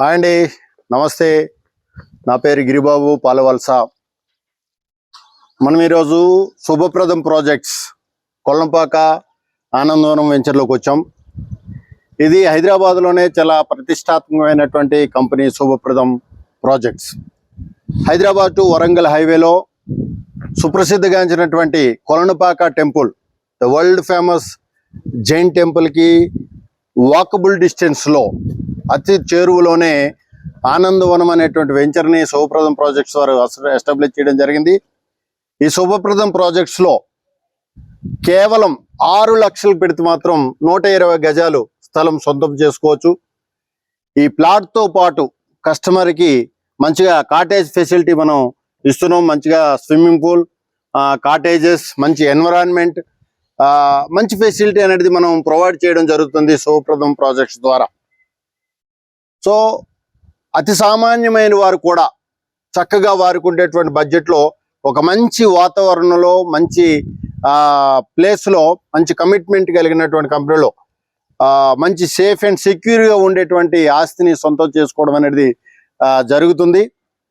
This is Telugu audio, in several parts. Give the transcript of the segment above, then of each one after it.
హాయ్ అండి. నమస్తే. నా పేరు గిరిబాబు పాలవలస. మనం ఈరోజు శుభప్రదం ప్రాజెక్ట్స్ కొల్లంపాక ఆనందవనం వెంచర్లోకి వచ్చాం. ఇది హైదరాబాద్లోనే చాలా ప్రతిష్టాత్మకమైనటువంటి company Subhapradam projects. Hyderabad to Warangal హైవేలో సుప్రసిద్ధిగాంచినటువంటి Kolanupaka temple the world famous Jain టెంపుల్కి వాకబుల్ డిస్టెన్స్లో అతి చేరువలోనే ఆనందవనం అనేటువంటి వెంచర్ని శుభప్రదం ప్రాజెక్ట్స్ వారు ఎస్టాబ్లిష్ చేయడం జరిగింది. ఈ శుభప్రదం ప్రాజెక్ట్స్లో కేవలం ఆరు లక్షలు పెడితే మాత్రం నూట ఇరవై గజాలు స్థలం సొంతం చేసుకోవచ్చు. ఈ ప్లాట్తో పాటు కస్టమర్కి మంచిగా కాటేజ్ ఫెసిలిటీ మనం ఇస్తున్నాం మంచిగా స్విమ్మింగ్ పూల్ కాటేజెస్ మంచి ఎన్విరాన్మెంట్ మంచి ఫెసిలిటీ అనేది మనం ప్రొవైడ్ చేయడం జరుగుతుంది శుభప్రదం ప్రాజెక్ట్స్ ద్వారా. సో అతి సామాన్యమైన వారు కూడా చక్కగా వారికి ఉండేటువంటి బడ్జెట్లో ఒక మంచి వాతావరణంలో మంచి ప్లేస్లో మంచి కమిట్మెంట్ కలిగినటువంటి కంపెనీలో మంచి సేఫ్ అండ్ సెక్యూర్గా ఉండేటువంటి ఆస్తిని సొంతం చేసుకోవడం అనేది జరుగుతుంది.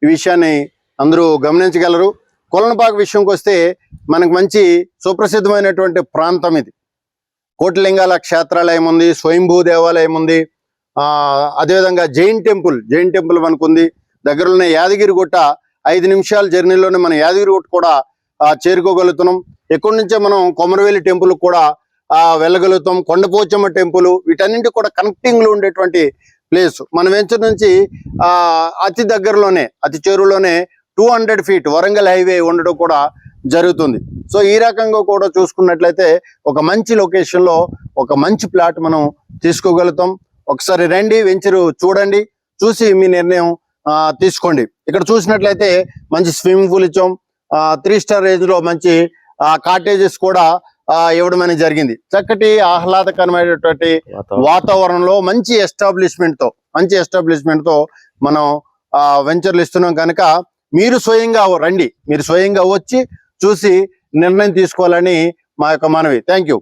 ఈ విషయాన్ని అందరూ గమనించగలరు. కొలనపాక విషయంకి వస్తే మనకు మంచి సుప్రసిద్ధమైనటువంటి ప్రాంతం ఇది. కోటిలింగాల క్షేత్రాలయం ఉంది స్వయంభూ దేవాలయం ఉంది. అదేవిధంగా జైన్ టెంపుల్ జైన్ టెంపుల్ మనకు ఉంది దగ్గరలోనే యాదగిరి గుట్ట ఐదు నిమిషాల జర్నీలోనే మనం యాదగిరి గుట్ట కూడా చేరుకోగలుగుతున్నాం. ఎక్కడి నుంచే మనం కొమరవేలి టెంపుల్ కూడా వెళ్ళగలుగుతాం. కొండపోచమ్మ టెంపుల్ వీటన్నింటి కూడా కనెక్టింగ్లో ఉండేటువంటి ప్లేస్. మన వెంచర్ నుంచి అతి దగ్గరలోనే అతి చేరువలోనే two hundred feet Warangal highway ఉండడం కూడా జరుగుతుంది. సో ఈ రకంగా కూడా చూసుకున్నట్లయితే ఒక మంచి లొకేషన్లో ఒక మంచి ప్లాట్ మనం తీసుకోగలుగుతాం. ఒకసారి రండి వెంచరు చూడండి చూసి మీ నిర్ణయం తీసుకోండి. ఇక్కడ చూసినట్లయితే మంచి స్విమ్మింగ్ పూల్ ఇచ్చాం. త్రీ స్టార్ రేంజ్లో మంచి కాటేజెస్ కూడా ఇవ్వడం అనేది జరిగింది. చక్కటి ఆహ్లాదకరమైనటువంటి వాతావరణంలో మంచి ఎస్టాబ్లిష్మెంట్తో మంచి ఎస్టాబ్లిష్మెంట్తో మనం వెంచర్లు ఇస్తున్నాం కనుక మీరు స్వయంగా రండి. మీరు స్వయంగా వచ్చి చూసి నిర్ణయం తీసుకోవాలని మా యొక్క మనవి. Thank you